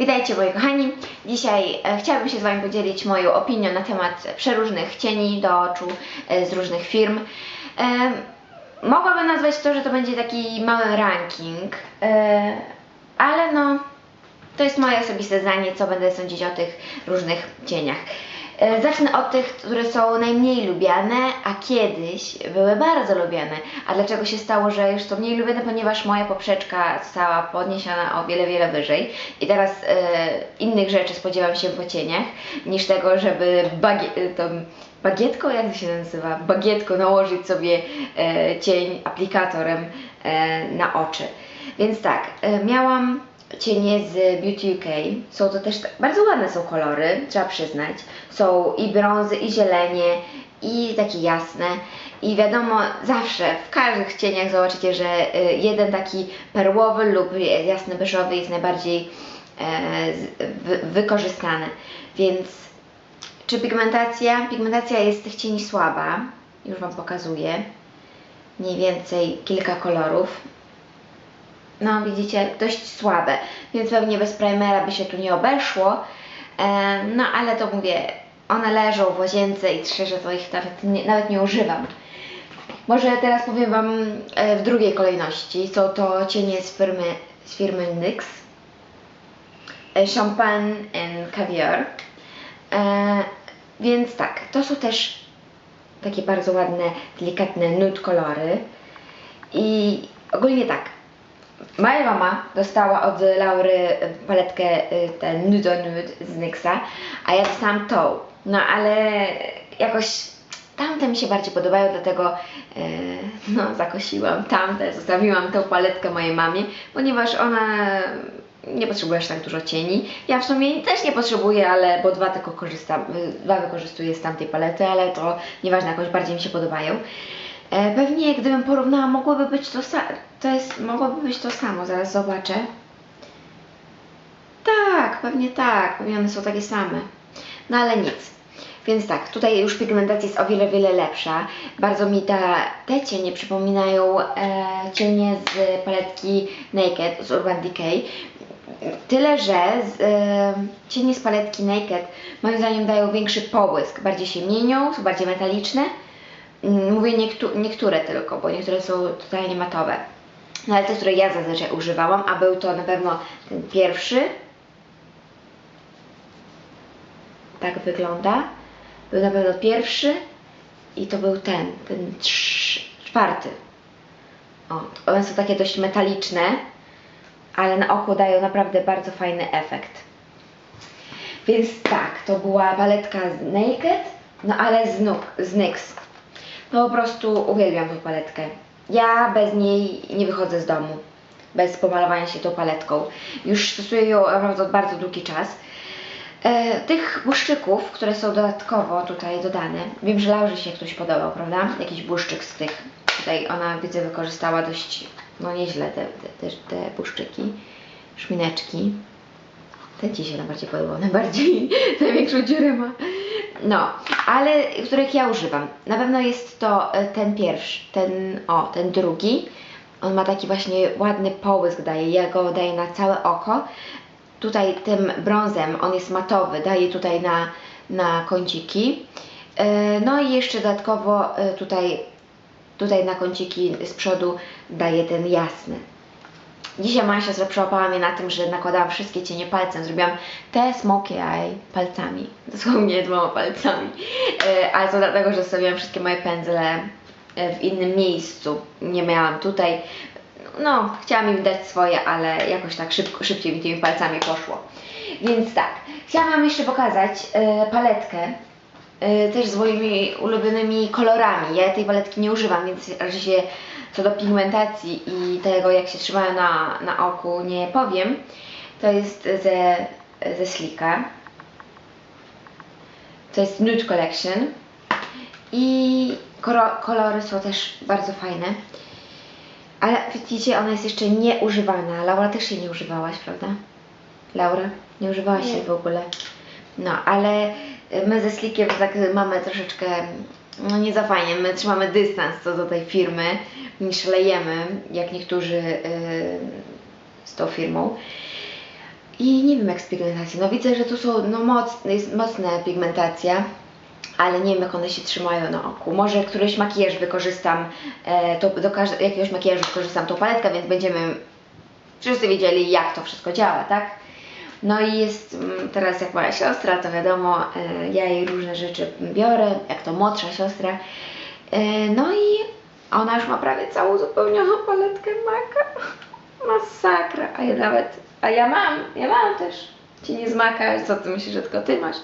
Witajcie moi kochani. Dzisiaj e, chciałabym się z Wami podzielić moją opinią na temat przeróżnych cieni do oczu e, z różnych firm. E, mogłabym nazwać to, że to będzie taki mały ranking, ale no to jest moje osobiste zdanie, co będę sądzić o tych różnych cieniach. E, Zacznę od tych, które są najmniej lubiane, a kiedyś były bardzo lubiane. A dlaczego się stało, że już są mniej lubiane? Ponieważ moja poprzeczka została podniesiona o wiele, wiele wyżej. I teraz e, innych rzeczy spodziewam się po cieniach, niż tego, żeby bagie, e, bagietką, jak to się nazywa? Bagietką nałożyć sobie e, cień aplikatorem e, na oczy. Więc tak, e, miałam cienie z Beauty UK. Są to też bardzo ładne są kolory, trzeba przyznać. Są i brązy, i zielenie, i takie jasne. I wiadomo, zawsze w każdych cieniach zobaczycie, że y, jeden taki perłowy lub jasny beżowy jest najbardziej e, wykorzystany. Więc czy pigmentacja? Pigmentacja jest tych cieni słaba. Już Wam pokazuję. Mniej więcej kilka kolorów. No, widzicie, dość słabe, więc pewnie bez primera by się tu nie obeszło. E, no, ale to mówię, one leżą w łazience i szczerze to ich nawet nie, nawet nie używam. Może teraz powiem Wam e, w drugiej kolejności. Są to cienie z firmy, z firmy NYX. E, Champagne and Caviar. E, więc tak, to są też takie bardzo ładne, delikatne nude kolory. I ogólnie tak, Moja mama dostała od Laury paletkę y, ten Nude on Nude z NYXa, a ja dostałam tą. No ale jakoś tamte mi się bardziej podobają, dlatego e, no zakosiłam tamte, zostawiłam tą paletkę mojej mamie, ponieważ ona nie potrzebuje aż tak dużo cieni. Ja w sumie też nie potrzebuję, ale bo dwa tylko korzystam, dwa wykorzystuję z tamtej palety, ale to nieważne, jakoś bardziej mi się podobają. E, pewnie gdybym porównała, mogłoby być to samo. To jest, mogłoby być to samo, zaraz zobaczę. Tak, pewnie tak, pewnie one są takie same. No ale nic. Więc tak, tutaj już pigmentacja jest o wiele, wiele lepsza. Bardzo mi ta, te cienie przypominają e, cienie z paletki Naked z Urban Decay. Tyle, że z, e, cienie z paletki Naked moim zdaniem dają większy połysk. Bardziej się mienią, są bardziej metaliczne. Mm, Mówię niektó- niektóre tylko, bo niektóre są totalnie matowe. No ale te, które ja zazwyczaj używałam, a był to na pewno ten pierwszy. Tak wygląda. Był na pewno pierwszy i to był ten, ten czwarty. O, one są takie dość metaliczne, ale na oko dają naprawdę bardzo fajny efekt. Więc tak, to była paletka z Naked, no ale z, z NYX. No po prostu uwielbiam tą paletkę. Ja bez niej nie wychodzę z domu. Bez pomalowania się tą paletką. Już stosuję ją naprawdę od bardzo długi czas. E, tych błyszczyków, które są dodatkowo tutaj dodane, wiem, że Laurze się ktoś podobał, prawda? Jakiś błyszczyk z tych. Tutaj ona, widzę, wykorzystała dość, no nieźle te, te, te, błyszczyki, szmineczki. Ten ci się najbardziej podobał, najbardziej, największą dziurę ma. No, ale których ja używam. Na pewno jest to e, ten pierwszy, ten, o, ten drugi. On ma taki właśnie ładny połysk daje, ja go daję na całe oko. Tutaj tym brązem, on jest matowy, daje tutaj na, na kąciki. E, No i jeszcze dodatkowo e, tutaj, tutaj na kąciki z przodu daje ten jasny. Dzisiaj moja siostra przełapała mnie na tym, że nakładałam wszystkie cienie palcem. Zrobiłam te smoky eye palcami. Dosłownie dwoma palcami. E, ale to dlatego, że zostawiłam wszystkie moje pędzle e, w innym miejscu. Nie miałam tutaj. No, chciałam im dać swoje, ale jakoś tak szybko, szybciej mi tymi palcami poszło. Więc tak, chciałam Wam jeszcze pokazać e, paletkę też z moimi ulubionymi kolorami. Ja tej paletki nie używam, więc raczej się co do pigmentacji i tego, jak się trzymają na, na oku, nie powiem. To jest ze, ze Slicka. To jest Nude Collection. I kolory są też bardzo fajne. Ale widzicie, ona jest jeszcze nieużywana. Laura też jej nie używałaś, prawda? Laura, nie używałaś Nie. jej w ogóle. No, ale my ze Slickiem tak mamy troszeczkę, no nie za fajnie, my trzymamy dystans co do tej firmy, nie szalejemy, jak niektórzy yy, z tą firmą. I nie wiem jak z pigmentacją. No widzę, że tu są no moc, jest mocna pigmentacja, ale nie wiem jak one się trzymają na oku. Może któryś makijaż wykorzystam, e, to do jakiegoś makijażu wykorzystam tą paletkę, więc będziemy wszyscy wiedzieli jak to wszystko działa, tak? No i jest mm, teraz jak moja siostra, to wiadomo, e, ja jej różne rzeczy biorę, jak to młodsza siostra. E, no i ona już ma prawie całą zupełnioną paletkę maka. Masakra, a ja nawet, a ja mam, ja mam też cienie z maka, co ty myślisz, że tylko ty masz?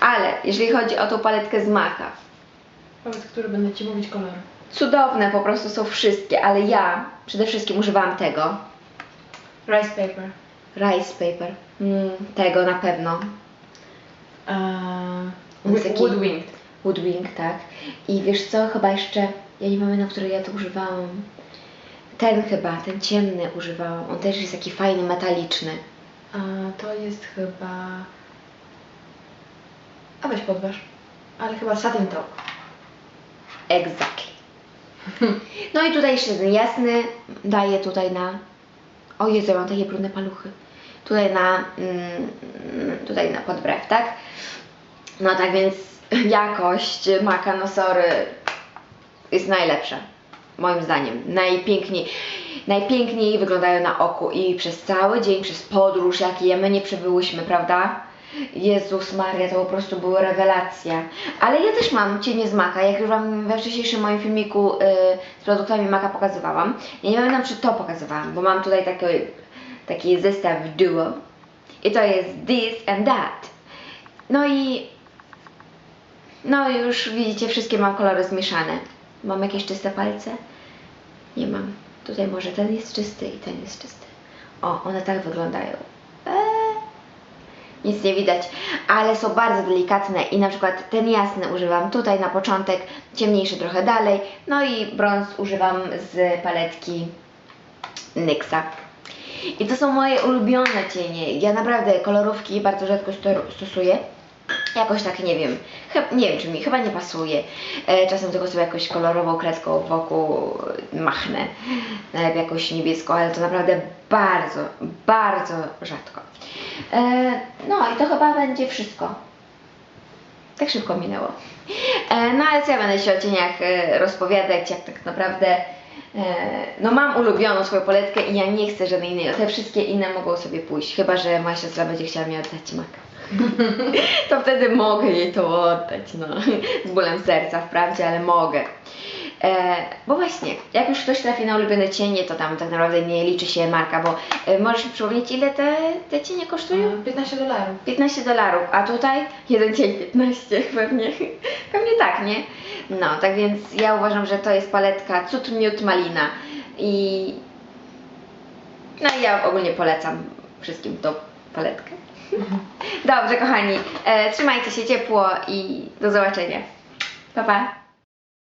Ale jeżeli chodzi o tą paletkę z maka, Powiedz, który będę Ci mówić kolor. cudowne po prostu są wszystkie, ale ja przede wszystkim używałam tego, Rice paper. rice paper, tego na pewno, Uh, taki- Woodwinged. Woodwing, tak. I wiesz co, chyba jeszcze, ja nie pamiętam, który ja to używałam. Ten chyba, ten ciemny używałam. On też jest taki fajny, metaliczny. A to jest chyba... A weź podważ. Ale chyba satin talk. Exactly. No i tutaj jeszcze ten jasny daję tutaj na... O Jezu, ja mam takie brudne paluchy. Tutaj na... Mm, tutaj na podbrew, tak? No tak więc jakość maka, no jest najlepsza. Moim zdaniem. Najpiękniej, najpiękniej wyglądają na oku i przez cały dzień, przez podróż, jakie my nie przebyłyśmy, prawda? Jezus Maria, to po prostu była rewelacja. Ale ja też mam cienie z maka, jak już Wam we wcześniejszym moim filmiku y, z produktami maka pokazywałam. Ja nie pamiętam, czy to pokazywałam, bo mam tutaj taki, taki zestaw duo. I to jest this and that. No i no już widzicie, wszystkie mam kolory zmieszane. Mam jakieś czyste palce? Nie mam. Tutaj może ten jest czysty i ten jest czysty. O, one tak wyglądają. Eee, nic nie widać, ale są bardzo delikatne i na przykład ten jasny używam tutaj na początek, ciemniejszy trochę dalej, no i brąz używam z paletki NYXa. I to są moje ulubione cienie. Ja naprawdę kolorówki bardzo rzadko sto- stosuję. Jakoś tak nie wiem, nie wiem czy mi, chyba nie pasuje. E, czasem tylko sobie jakąś kolorową kreską wokół machnę, najlepiej jakąś niebieską, ale to naprawdę bardzo, bardzo rzadko. E, no i to chyba będzie wszystko. Tak szybko minęło. E, no ale co ja będę się o cieniach rozpowiadać, jak tak naprawdę no mam ulubioną swoją paletkę i ja nie chcę żadnej innej. Te wszystkie inne mogą sobie pójść, chyba że moja siostra będzie chciała mi oddać maka. to wtedy mogę jej to oddać, no. Z bólem serca wprawdzie, ale mogę. E, bo właśnie, jak już ktoś trafi na ulubione cienie, to tam tak naprawdę nie liczy się marka, bo e, możesz mi przypomnieć, ile te, te cienie kosztują? Uh, 15 dolarów. 15 dolarów, a tutaj jeden cień 15 pewnie, pewnie tak, nie? No, tak więc ja uważam, że to jest paletka cud, miód, malina i no ja ogólnie polecam wszystkim tą paletkę. Dobrze, kochani, e, trzymajcie się ciepło i do zobaczenia. Pa, pa.